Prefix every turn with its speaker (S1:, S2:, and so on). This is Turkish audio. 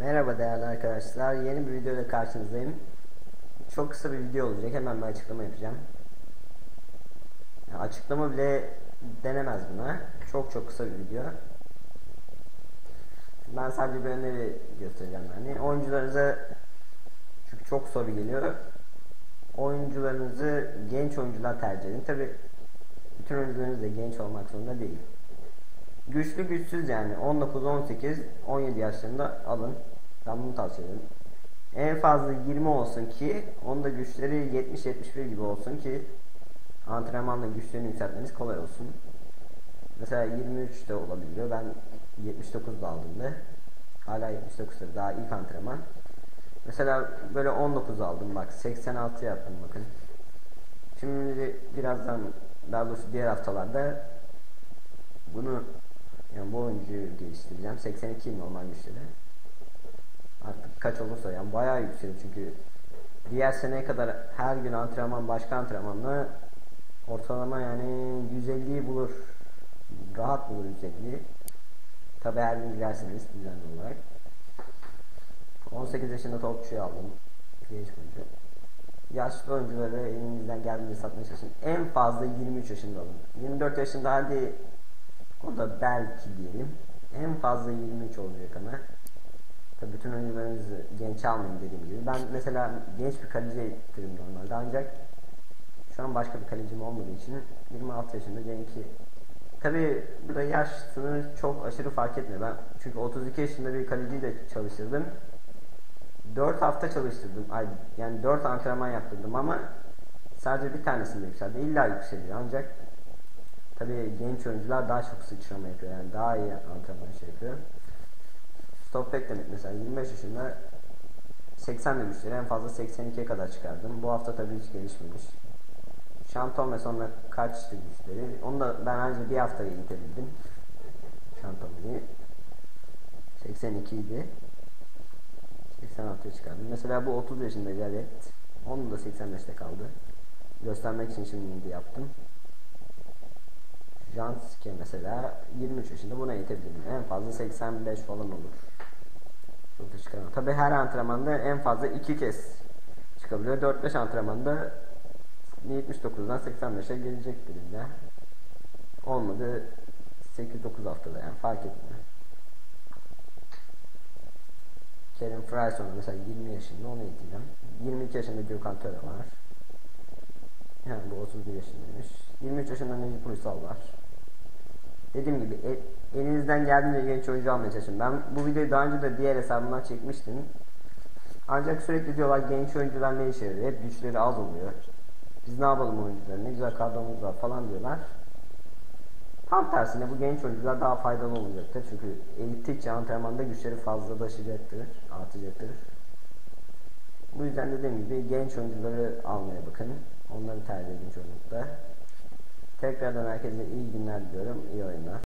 S1: Merhaba değerli arkadaşlar. Yeni bir video ile karşınızdayım. Çok kısa bir video olacak. Hemen bir açıklama yapacağım. Ya açıklama bile denemez buna. Çok çok kısa bir video. Ben sadece bir öneri göstereceğim yani. Oyuncularınıza çünkü çok soru geliyor. Oyuncularınızı genç oyuncular tercih edin. Tabi bütün oyuncularınız da genç olmak zorunda değil. Güçlü güçsüz yani 19, 18, 17 yaşlarında alın. Ben bunu tavsiye ederim. En fazla 20 olsun ki onda güçleri 70-71 gibi olsun ki antrenmanla güçlerini yükseltmeniz kolay olsun. Mesela 23 de olabiliyor. Ben 79 da aldım da. Hala 79 da daha ilk antrenman. Mesela böyle 19 aldım bak 86 yaptım bakın. Şimdi birazdan daha doğrusu diğer haftalarda bunu yani bu oyuncuyu geliştireceğim. 82 normal güçleri. Artık kaç olursa yani bayağı yükseliyor çünkü diğer seneye kadar her gün antrenman başka antrenmanla ortalama yani 150'yi bulur. Rahat bulur 150'yi. Tabi her gün giderseniz düzenli olarak. 18 yaşında topçuyu aldım. Genç oyuncu. Yaşlı oyuncuları elinizden geldiğince satmaya çalışın. En fazla 23 yaşında alın. 24 yaşında hadi o da belki diyelim. En fazla 23 olacak ama. Tabii bütün oyuncularınızı genç almayın dediğim gibi. Ben mesela genç bir kaleci eğittirim normalde ancak şu an başka bir kalecim olmadığı için 26 yaşında Cenk'i Tabi burada yaş sınırı çok aşırı fark etmiyor. Ben çünkü 32 yaşında bir kaleciyi çalıştırdım. 4 hafta çalıştırdım. Ay, yani 4 antrenman yaptırdım ama sadece bir tanesinde yükseldi. İlla yükseliyor ancak tabi genç oyuncular daha çok sıçrama yapıyor. Yani daha iyi antrenman şey yapıyor. Stop back demek mesela 25 yaşında 80 demişler. En fazla 82'ye kadar çıkardım. Bu hafta tabii hiç gelişmemiş. Şanton ve sonra kaçtı güçleri. Onu da ben ancak bir hafta eğitebildim. Şanton'u 82 idi. 86'ya çıkardım. Mesela bu 30 yaşında Galet. Onun da 85'te kaldı. Göstermek için şimdi yaptım. Janske mesela 23 yaşında buna yetebilirim. En fazla 85 falan olur. Burada çıkamam. Tabi her antrenmanda en fazla 2 kez çıkabiliyor. 4-5 antrenmanda 79'dan 85'e gelecek birinde. Olmadı 8-9 haftada yani fark etmiyor. Kerim Fryson mesela 20 yaşında onu eğiteceğim. 22 yaşında Gökhan Töre var. Yani bu 31 yaşındaymış. 23 yaşında Necip Uysal var. Dediğim gibi el, elinizden geldiğince genç oyuncu almaya çalışın. Ben bu videoyu daha önce de diğer hesabımdan çekmiştim. Ancak sürekli diyorlar genç oyuncular ne işe yarıyor? Hep güçleri az oluyor. Biz ne yapalım oyuncular? Ne güzel kadromuz var falan diyorlar. Tam tersine bu genç oyuncular daha faydalı olacaktır. Çünkü eğittikçe antrenmanda güçleri fazlalaşacaktır, artacaktır. Bu yüzden dediğim gibi genç oyuncuları almaya bakın. Onları tercih edin çoğunlukla. Tekrardan herkese iyi günler diliyorum. İyi oyunlar.